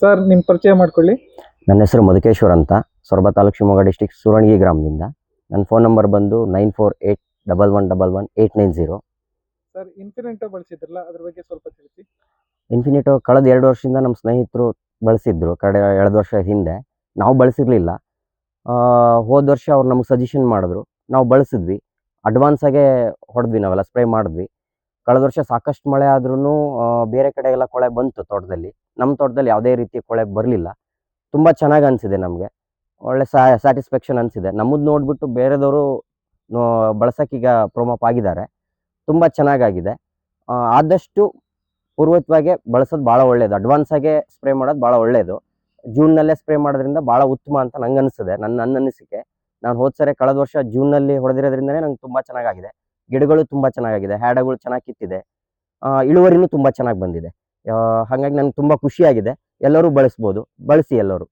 Sir ನಿಮ್ಮ ಪರಿಚಯ ಮಾಡ್ಕೊಳ್ಳಿ. ನನ್ನ ಹೆಸರು ಮಧುಕೇಶ್ವರ್ ಅಂತ. ಸೊರಬ ತಾಲೂಕು ಶಿವಮೊಗ್ಗ ಡಿಸ್ಟಿಕ್ ಸುರಣಗಿ ಗ್ರಾಮದಿಂದ. ನನ್ನ ಫೋನ್ ನಂಬರ್ ಬಂದು nine four eight double one double one eight nine zero. Sir Infinito ಬಳಸಿದ್ರಲ್ಲ ಅದ್ರ ಬಗ್ಗೆ ಸ್ವಲ್ಪ ತಿಳಿಸಿ. ಇನ್ಫಿನಿಟೋ ಕಳೆದ ಎರಡು ವರ್ಷದಿಂದ ನಮ್ಮ ಸ್ನೇಹಿತರು ಬಳಸಿದ್ರು ಕಡೆ ಎರಡು ವರ್ಷ ಹಿಂದೆ. ನಾವು ಬಳಸಿರ್ಲಿಲ್ಲ. ಹೋದ ವರ್ಷ ಅವ್ರು ನಮ್ಗೆ ಸಜೆಷನ್ ಮಾಡಿದ್ರು. ನಾವು ಬಳಸಿದ್ವಿ. ಅಡ್ವಾನ್ಸಾಗೆ ಹೊಡೆದ್ವಿ ನಾವೆಲ್ಲ ಸ್ಪ್ರೇ ಮಾಡಿದ್ವಿ. ಕಳೆದ ವರ್ಷ ಸಾಕಷ್ಟು ಮಳೆ ಆದ್ರೂ ಬೇರೆ ಕಡೆ ಎಲ್ಲ ಕೊಳೆ ಬಂತು ತೋಟದಲ್ಲಿ. ನಮ್ಮ ತೋಟದಲ್ಲಿ ಯಾವುದೇ ರೀತಿ ಕೊಳೆ ಬರಲಿಲ್ಲ. ತುಂಬ ಚೆನ್ನಾಗಿ ಅನಿಸಿದೆ ನಮಗೆ. ಒಳ್ಳೆ ಸ್ಯಾಟಿಸ್ಫ್ಯಾಕ್ಷನ್ ಅನಿಸಿದೆ. ನಮ್ಮದು ನೋಡಿಬಿಟ್ಟು ಬೇರೆದವರು ಬಳಸೋಕ್ಕೀಗ ಪ್ರೊಮೋಪ್ ಆಗಿದ್ದಾರೆ. ತುಂಬ ಚೆನ್ನಾಗಾಗಿದೆ. ಆದಷ್ಟು ಪೂರ್ವತ್ವಾಗೆ ಬಳಸೋದು ಭಾಳ ಒಳ್ಳೆಯದು ಅಡ್ವಾನ್ಸಾಗೆ ಸ್ಪ್ರೇ ಮಾಡೋದು ಭಾಳ ಒಳ್ಳೆಯದು ಜೂನ್ನಲ್ಲೇ ಸ್ಪ್ರೇ ಮಾಡೋದ್ರಿಂದ ಭಾಳ ಉತ್ತಮ ಅಂತ ನಂಗೆ ಅನಿಸಿದೆ ನನ್ನ ನನ್ನ ಅನಿಸಿಕೆ. ನಾನು ಹೋದ ಸರಿ ಕಳೆದ ವರ್ಷ ಜೂನ್ನಲ್ಲಿ ಹೊಡೆದಿರೋದ್ರಿಂದನೇ ನಂಗೆ ತುಂಬ ಚೆನ್ನಾಗಾಗಿದೆ. ಗಿಡಗಳು ತುಂಬ ಚೆನ್ನಾಗಿದೆ ಹ್ಯಾಡಗಳು ಚೆನ್ನಾಗಿ ಕಿತ್ತಿದೆ ಇಳುವರಿನೂ ತುಂಬ ಚೆನ್ನಾಗಿ ಬಂದಿದೆ. ಹಾಗಾಗಿ ನನಗೆ ತುಂಬ ಖುಷಿಯಾಗಿದೆ. ಎಲ್ಲರೂ ಬಳಸ್ಬೋದು, ಬಳಸಿ ಎಲ್ಲರೂ.